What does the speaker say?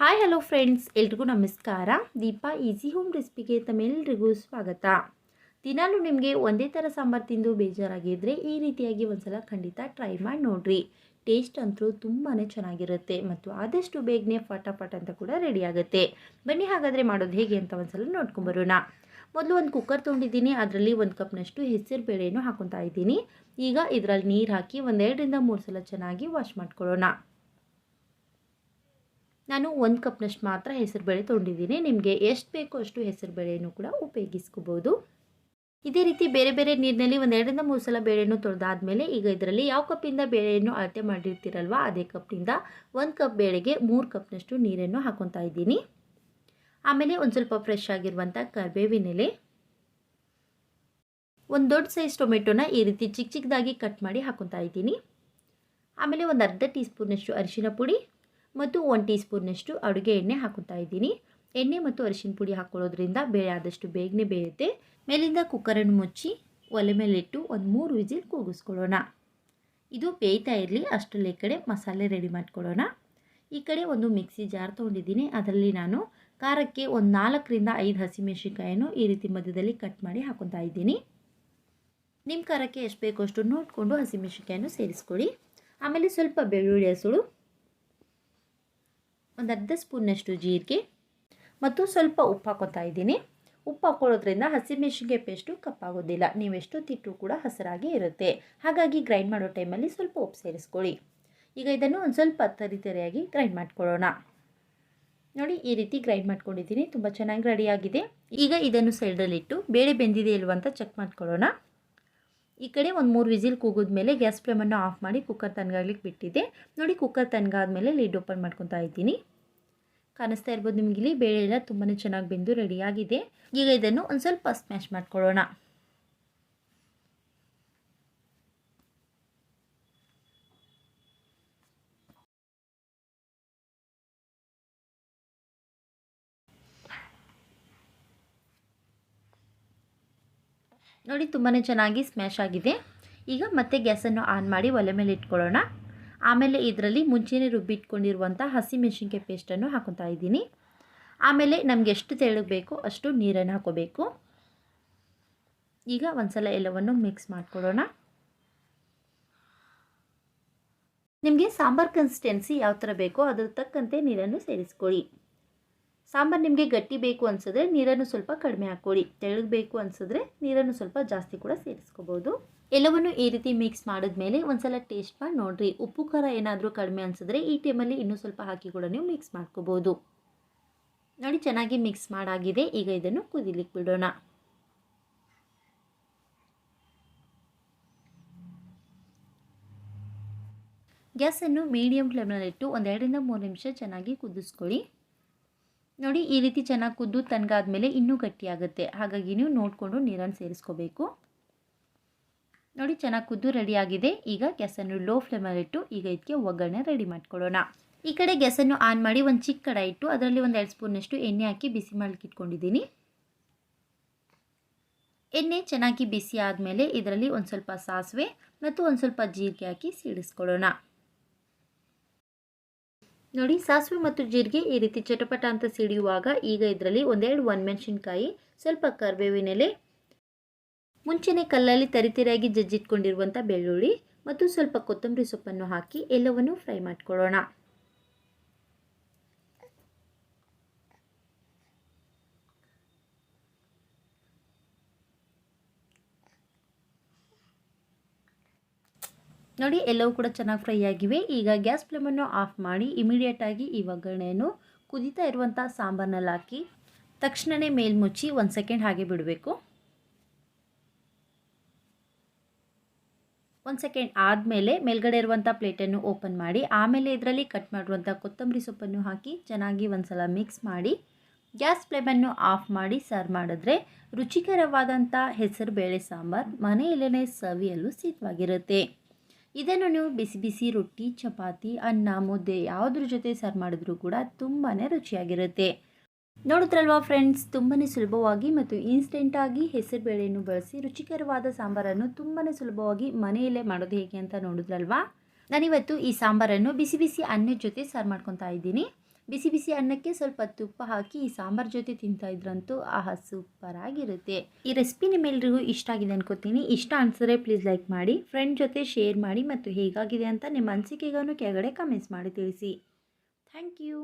Hi hello friends ಎಲ್ರಿಗೂ ನಮಸ್ಕಾರ. Deepa easy home ರೆಸಿಪಿಗೆ ತಮ್ಮೆಲ್ರಿಗೂ ಸ್ವಾಗತ. ದಿನಾಲೂ ನಿಮಗೆ ಒಂದೇ ಥರ ಸಾಂಬಾರು ತಿಂದು ಬೇಜಾರಾಗಿದ್ದರೆ ಈ ರೀತಿಯಾಗಿ ಒಂದ್ಸಲ ಖಂಡಿತ ಟ್ರೈ ಮಾಡಿ ನೋಡಿರಿ. ಟೇಸ್ಟ್ ಅಂತೂ ತುಂಬಾ ಚೆನ್ನಾಗಿರುತ್ತೆ ಮತ್ತು ಆದಷ್ಟು ಬೇಗನೆ ಫಟಾಫಟ್ ಅಂತ ಕೂಡ ರೆಡಿ ಆಗುತ್ತೆ. ಬನ್ನಿ ಹಾಗಾದರೆ ಮಾಡೋದು ಹೇಗೆ ಅಂತ ಒಂದ್ಸಲ ನೋಡ್ಕೊಂಬರೋಣ ಮೊದಲು ಒಂದು ಕುಕ್ಕರ್ ತೊಗೊಂಡಿದ್ದೀನಿ. ಅದರಲ್ಲಿ ಒಂದು ಕಪ್ನಷ್ಟು ಹೆಸರು ಬೇಳೆಯನ್ನು ಹಾಕೊತಾ ಇದ್ದೀನಿ. ಈಗ ಇದರಲ್ಲಿ ನೀರು ಹಾಕಿ ಒಂದೆರಡರಿಂದ ಮೂರು ಸಲ ಚೆನ್ನಾಗಿ ವಾಶ್ ಮಾಡ್ಕೊಳ್ಳೋಣ. ನಾನು ಒಂದು ಕಪ್ನಷ್ಟು ಮಾತ್ರ ಹೆಸರುಬೇಳೆ ತೊಗೊಂಡಿದ್ದೀನಿ. ನಿಮಗೆ ಎಷ್ಟು ಬೇಕೋ ಅಷ್ಟು ಹೆಸರುಬೇಳೆಯನ್ನು ಕೂಡ ಉಪಯೋಗಿಸ್ಕೋಬೋದು. ಇದೇ ರೀತಿ ಬೇರೆ ಬೇರೆ ನೀರಿನಲ್ಲಿ ಒಂದೆರಡರಿಂದ ಮೂರು ಸಲ ಬೇಳೆಯನ್ನು ತೊಳೆದಾದ್ಮೇಲೆ ಈಗ ಇದರಲ್ಲಿ ಯಾವ ಕಪ್ಪಿಂದ ಬೇಳೆಯನ್ನು ಅಳತೆ ಮಾಡಿರ್ತೀರಲ್ವ, ಅದೇ ಕಪ್ನಿಂದ ಒಂದು ಕಪ್ ಬೇಳೆಗೆ ಮೂರು ಕಪ್ನಷ್ಟು ನೀರನ್ನು ಹಾಕೊತಾ ಇದ್ದೀನಿ. ಆಮೇಲೆ ಒಂದು ಸ್ವಲ್ಪ ಫ್ರೆಶ್ ಆಗಿರುವಂಥ ಕರ್ಬೇವಿನೆಲೆ. ಒಂದು ದೊಡ್ಡ ಸೈಜ್ ಟೊಮೆಟೊನ ಈ ರೀತಿ ಚಿಕ್ಕ ಚಿಕ್ಕದಾಗಿ ಕಟ್ ಮಾಡಿ ಹಾಕೊತಾ ಇದ್ದೀನಿ. ಆಮೇಲೆ ಒಂದು ಅರ್ಧ ಟೀ ಸ್ಪೂನಷ್ಟು ಅರಿಶಿನ ಪುಡಿ. ಮತ್ತು ಒನ್ ಟೀ ಸ್ಪೂನ್ನಷ್ಟು ಅಡುಗೆ ಎಣ್ಣೆ ಹಾಕುತ್ತಾ ಇದ್ದೀನಿ. ಎಣ್ಣೆ ಮತ್ತು ಅರಿಶಿನ ಪುಡಿ ಹಾಕೊಳ್ಳೋದ್ರಿಂದ ಬೇಳೆ ಆದಷ್ಟು ಬೇಗನೆ ಬೇಯುತ್ತೆ. ಮೇಲಿಂದ ಕುಕ್ಕರನ್ನು ಮುಚ್ಚಿ ಒಲೆ ಮೇಲಿಟ್ಟು ಒಂದು ಮೂರು ವಿಜಿಲ್ ಕೂಗಿಸ್ಕೊಳ್ಳೋಣ. ಇದು ಬೇಯ್ತಾ ಇರಲಿ, ಅಷ್ಟರಲ್ಲಿ ಈ ಕಡೆ ಮಸಾಲೆ ರೆಡಿ ಮಾಡ್ಕೊಳ್ಳೋಣ. ಈ ಕಡೆ ಒಂದು ಮಿಕ್ಸಿ ಜಾರ್ ತೊಗೊಂಡಿದ್ದೀನಿ. ಅದರಲ್ಲಿ ನಾನು ಖಾರಕ್ಕೆ ಒಂದು ನಾಲ್ಕರಿಂದ ಐದು ಹಸಿಮೆಣಸಿನ್ಕಾಯನ್ನು ಈ ರೀತಿ ಮಧ್ಯದಲ್ಲಿ ಕಟ್ ಮಾಡಿ ಹಾಕೊತಾ ಇದ್ದೀನಿ. ನಿಮ್ಮ ಖಾರಕ್ಕೆ ಎಷ್ಟು ಬೇಕೋ ಅಷ್ಟು ನೋಡಿಕೊಂಡು ಹಸಿಮೆಣಸಿನ್ಕಾಯನ್ನು ಸೇರಿಸ್ಕೊಳ್ಳಿ. ಆಮೇಲೆ ಸ್ವಲ್ಪ ಬೆಳ್ಳುಳ್ಳಿ ಹಸುಳು ಒಂದು ಅರ್ಧ ಸ್ಪೂನ್ನಷ್ಟು ಜೀರಿಗೆ ಮತ್ತು ಸ್ವಲ್ಪ ಉಪ್ಪು ಹಾಕೋತಾ ಇದ್ದೀನಿ. ಉಪ್ಪು ಹಾಕೊಳ್ಳೋದ್ರಿಂದ ಹಸಿಮೆಣಸಿನ್ಕಾಯಿ ಪೇಸ್ಟು ಕಪ್ಪಾಗೋದಿಲ್ಲ. ನೀವೆಷ್ಟು ತಿಟ್ಟು ಕೂಡ ಹಸಿರಾಗಿ ಇರುತ್ತೆ. ಹಾಗಾಗಿ ಗ್ರೈಂಡ್ ಮಾಡೋ ಟೈಮಲ್ಲಿ ಸ್ವಲ್ಪ ಉಪ್ಪು ಸೇರಿಸ್ಕೊಳ್ಳಿ. ಈಗ ಇದನ್ನು ಒಂದು ಸ್ವಲ್ಪ ತರಿತರಿಯಾಗಿ ಗ್ರೈಂಡ್ ಮಾಡ್ಕೊಳ್ಳೋಣ. ನೋಡಿ, ಈ ರೀತಿ ಗ್ರೈಂಡ್ ಮಾಡ್ಕೊಂಡಿದ್ದೀನಿ. ತುಂಬ ಚೆನ್ನಾಗಿ ರೆಡಿಯಾಗಿದೆ. ಈಗ ಇದನ್ನು ಸೈಡಲ್ಲಿಟ್ಟು ಬೇಳೆ ಬೆಂದಿದೆ ಇಲ್ವ ಅಂತ ಚೆಕ್ ಮಾಡ್ಕೊಳ್ಳೋಣ. ಈ ಕಡೆ ಒಂದು ಮೂರು ವಿಸಿಲ್ ಕೂಗಿದ್ಮೇಲೆ ಗ್ಯಾಸ್ ಫ್ಲೇಮನ್ನು ಆಫ್ ಮಾಡಿ ಕುಕ್ಕರ್ ತನಗಾಗ್ಲಿಕ್ಕೆ ಬಿಟ್ಟಿದ್ದೆ. ನೋಡಿ ಕುಕ್ಕರ್ ತನ್ಗಾದ್ಮೇಲೆ ಲೀಡ್ ಓಪನ್ ಮಾಡ್ಕೊತಾ ಇದ್ದೀನಿ. ಕಾಣಿಸ್ತಾ ಇರ್ಬೋದು ನಿಮಗೆ ಇಲ್ಲಿ ಬೇಳೆ ಎಲ್ಲ ತುಂಬಾ ಚೆನ್ನಾಗಿ ಬೆಂದು ರೆಡಿಯಾಗಿದೆ ಈಗ ಇದನ್ನು ಒಂದು ಸ್ವಲ್ಪ ಸ್ಮ್ಯಾಶ್ ಮಾಡ್ಕೊಳ್ಳೋಣ. ನೋಡಿ ತುಂಬಾ ಚೆನ್ನಾಗಿ ಸ್ಮ್ಯಾಶ್ ಆಗಿದೆ. ಈಗ ಮತ್ತೆ ಗ್ಯಾಸನ್ನು ಆನ್ ಮಾಡಿ ಒಲೆ ಮೇಲೆ ಇಟ್ಕೊಳ್ಳೋಣ. ಆಮೇಲೆ ಇದರಲ್ಲಿ ಮುಂಚೆನೇ ರುಬ್ಬಿಟ್ಕೊಂಡಿರುವಂಥ ಹಸಿಮೆಣಸಿನ್ಕಾಯಿ ಪೇಸ್ಟನ್ನು ಹಾಕೊತಾ ಇದ್ದೀನಿ. ಆಮೇಲೆ ನಮಗೆ ಎಷ್ಟು ತೆಳಗಬೇಕು ಬೇಕೋ ಅಷ್ಟು ನೀರನ್ನು ಹಾಕೋಬೇಕು. ಈಗ ಒಂದು ಸಲ ಎಲ್ಲವನ್ನು ಮಿಕ್ಸ್ ಮಾಡ್ಕೊಳ್ಳೋಣ. ನಿಮಗೆ ಸಾಂಬಾರ್ ಕನ್ಸಿಸ್ಟೆನ್ಸಿ ಯಾವ ಥರ ಬೇಕೋ ಅದರ ತಕ್ಕಂತೆ ನೀರನ್ನು ಸೇರಿಸ್ಕೊಳ್ಳಿ. ಸಾಂಬಾರು ನಿಮಗೆ ಗಟ್ಟಿ ಬೇಕು ಅನಿಸಿದ್ರೆ ನೀರನ್ನು ಸ್ವಲ್ಪ ಕಡಿಮೆ ಹಾಕ್ಕೊಳ್ಳಿ ತೆಳಗಬೇಕು ಬೇಕು ಅನಿಸಿದ್ರೆ ನೀರನ್ನು ಸ್ವಲ್ಪ ಜಾಸ್ತಿ ಕೂಡ ಸೇರಿಸ್ಕೋಬೋದು. ಎಲ್ಲವನ್ನು ಈ ರೀತಿ ಮಿಕ್ಸ್ ಮಾಡಿದ ಮೇಲೆ ಒಂದ್ಸಲ ಟೇಸ್ಟ್ ಮಾಡಿ ನೋಡಿರಿ. ಉಪ್ಪು, ಖಾರ ಏನಾದರೂ ಕಡಿಮೆ ಅನಿಸಿದ್ರೆ ಈ ಟೈಮಲ್ಲಿ ಇನ್ನೂ ಸ್ವಲ್ಪ ಹಾಕಿ ಕೂಡ ನೀವು ಮಿಕ್ಸ್ ಮಾಡ್ಕೋಬೋದು. ನೋಡಿ ಚೆನ್ನಾಗಿ ಮಿಕ್ಸ್ ಮಾಡಾಗಿದೆ. ಈಗ ಇದನ್ನು ಕುದಿಲಿಕ್ಕೆ ಬಿಡೋಣ. ಗ್ಯಾಸನ್ನು ಮೀಡಿಯಂ ಫ್ಲೇಮ್ನಲ್ಲಿಟ್ಟು ಒಂದೆರಡರಿಂದ ಮೂರು ನಿಮಿಷ ಚೆನ್ನಾಗಿ ಕುದಿಸ್ಕೊಳ್ಳಿ. ನೋಡಿ, ಈ ರೀತಿ ಚೆನ್ನಾಗಿ ಕುದ್ದು ತನಗಾದ್ಮೇಲೆ ಇನ್ನೂ ಗಟ್ಟಿಯಾಗುತ್ತೆ. ಹಾಗಾಗಿ ನೀವು ನೋಡಿಕೊಂಡು ನೀರನ್ನು ಸೇರಿಸ್ಕೋಬೇಕು. ನೋಡಿ, ಚೆನ್ನಾಗಿ ಕುದ್ದು ರೆಡಿಯಾಗಿದೆ ಈಗ ಗ್ಯಾಸನ್ನು ಲೋ ಫ್ಲೇಮಲ್ಲಿಟ್ಟು ಈಗ ಇದಕ್ಕೆ ಒಗ್ಗರಣೆ ರೆಡಿ ಮಾಡ್ಕೊಳ್ಳೋಣ. ಈ ಕಡೆ ಗ್ಯಾಸನ್ನು ಆನ್ ಮಾಡಿ ಒಂದು ಚಿಕ್ಕ ಕಡ ಇಟ್ಟು ಅದರಲ್ಲಿ ಒಂದು ಎರಡು ಸ್ಪೂನಷ್ಟು ಎಣ್ಣೆ ಹಾಕಿ ಬಿಸಿ ಮಾಡಲಿಕ್ಕೆ ಇಟ್ಕೊಂಡಿದ್ದೀನಿ. ಎಣ್ಣೆ ಚೆನ್ನಾಗಿ ಬಿಸಿ ಆದಮೇಲೆ ಇದರಲ್ಲಿ ಒಂದು ಸ್ವಲ್ಪ ಸಾಸಿವೆ ಮತ್ತು ಒಂದು ಸ್ವಲ್ಪ ಜೀರಿಗೆ ಹಾಕಿ ಸಿಡಿಸ್ಕೊಳ್ಳೋಣ. ನೋಡಿ, ಸಾಸಿವೆ ಮತ್ತು ಜೀರಿಗೆ ಈ ರೀತಿ ಚಟಪಟ ಅಂತ ಸಿಡಿಯುವಾಗ ಈಗ ಇದರಲ್ಲಿ ಒಂದೆರಡು ಒಣಮೆಣಸಿನ್ಕಾಯಿ, ಸ್ವಲ್ಪ ಕರಿಬೇವಿನೆಲೆ ಮುಂಚೆನೆ ಕಲ್ಲಲ್ಲಿ ತರಿತರಿಯಾಗಿ ಜಜ್ಜಿಟ್ಕೊಂಡಿರುವಂಥ ಬೆಳ್ಳುಳ್ಳಿ ಮತ್ತು ಸ್ವಲ್ಪ ಕೊತ್ತಂಬರಿ ಸೊಪ್ಪನ್ನು ಹಾಕಿ ಎಲ್ಲವನ್ನು ಫ್ರೈ ಮಾಡ್ಕೊಳ್ಳೋಣ. ನೋಡಿ, ಎಲ್ಲವೂ ಕೂಡ ಚೆನ್ನಾಗಿ ಫ್ರೈ ಆಗಿವೆ. ಈಗ ಗ್ಯಾಸ್ ಫ್ಲೇಮನ್ನು ಆಫ್ ಮಾಡಿ ಇಮಿಡಿಯೇಟಾಗಿ ಈ ಒಗ್ಗರಣೆಯನ್ನು ಕುದೀತಾ ಇರುವಂಥ ಸಾಂಬಾರ್ನಲ್ಲಿ ಹಾಕಿ ತಕ್ಷಣವೇ ಮೇಲ್ಮುಚ್ಚಿ ಒಂದು ಸೆಕೆಂಡ್ ಹಾಗೆ ಬಿಡಬೇಕು. ಒಂದು ಸೆಕೆಂಡ್ ಆದಮೇಲೆ ಮೇಲ್ಗಡೆ ಇರುವಂಥ ಪ್ಲೇಟನ್ನು ಓಪನ್ ಮಾಡಿ, ಆಮೇಲೆ ಇದರಲ್ಲಿ ಕಟ್ ಮಾಡಿರುವಂಥ ಕೊತ್ತಂಬರಿ ಸೊಪ್ಪನ್ನು ಹಾಕಿ ಚೆನ್ನಾಗಿ ಒಂದು ಸಲ ಮಿಕ್ಸ್ ಮಾಡಿ, ಗ್ಯಾಸ್ ಫ್ಲೇಮನ್ನು ಆಫ್ ಮಾಡಿ ಸರ್ವ್ ಮಾಡಿದ್ರೆ ರುಚಿಕರವಾದಂಥ ಹೆಸರು ಬೇಳೆ ಸಾಂಬಾರು ಮನೆಯಲ್ಲೇ ಸವಿಯಲು ಸಿದ್ಧವಾಗಿರುತ್ತೆ. ಇದನ್ನು ನೀವು ಬಿಸಿ ಬಿಸಿ ರೊಟ್ಟಿ, ಚಪಾತಿ, ಅನ್ನ, ಮುದ್ದೆ ಯಾವುದ್ರ ಜೊತೆ ಸರ್ವ್ ಮಾಡಿದ್ರೂ ಕೂಡ ತುಂಬಾ ರುಚಿಯಾಗಿರುತ್ತೆ. ನೋಡಿದ್ರಲ್ವಾ ಫ್ರೆಂಡ್ಸ್ ತುಂಬಾ ಸುಲಭವಾಗಿ ಮತ್ತು ಇನ್ಸ್ಟೆಂಟಾಗಿ ಹೆಸರು ಬೇಳೆಯನ್ನು ಬಳಸಿ ರುಚಿಕರವಾದ ಸಾಂಬಾರನ್ನು ತುಂಬಾ ಸುಲಭವಾಗಿ ಮನೆಯಲ್ಲೇ ಮಾಡೋದು ಹೇಗೆ ಅಂತ ನೋಡಿದ್ರಲ್ವಾ? ನಾನಿವತ್ತು ಈ ಸಾಂಬಾರನ್ನು ಬಿಸಿ ಬಿಸಿ ಅನ್ನದ ಜೊತೆ ಸರ್ವ್ ಮಾಡ್ಕೊತಾ ಇದ್ದೀನಿ. ಬಿಸಿ ಬಿಸಿ ಅನ್ನಕ್ಕೆ ಸ್ವಲ್ಪ ತುಪ್ಪ ಹಾಕಿ ಈ ಸಾಂಬಾರ್ ಜೊತೆ ತಿಂತಾ ಇದ್ರಂತೂ ಆಹಾ ಸೂಪರ್ ಆಗಿರುತ್ತೆ. ಈ ರೆಸಿಪಿ ನಿಮ್ಮೆಲ್ರಿಗೂ ಇಷ್ಟ ಆಗಿದೆ ಅನ್ಕೋತೀನಿ. ಇಷ್ಟ ಅನ್ಸಿದ್ರೆ ಪ್ಲೀಸ್ ಲೈಕ್ ಮಾಡಿ ಫ್ರೆಂಡ್ ಜೊತೆ ಶೇರ್ ಮಾಡಿ ಮತ್ತು ಹೇಗಾಗಿದೆ ಅಂತ ನಿಮ್ಮ ಅನಿಸಿಕೆಗೂ ಕೆಳಗಡೆ ಕಮೆಂಟ್ಸ್ ಮಾಡಿ ತಿಳಿಸಿ. Thank you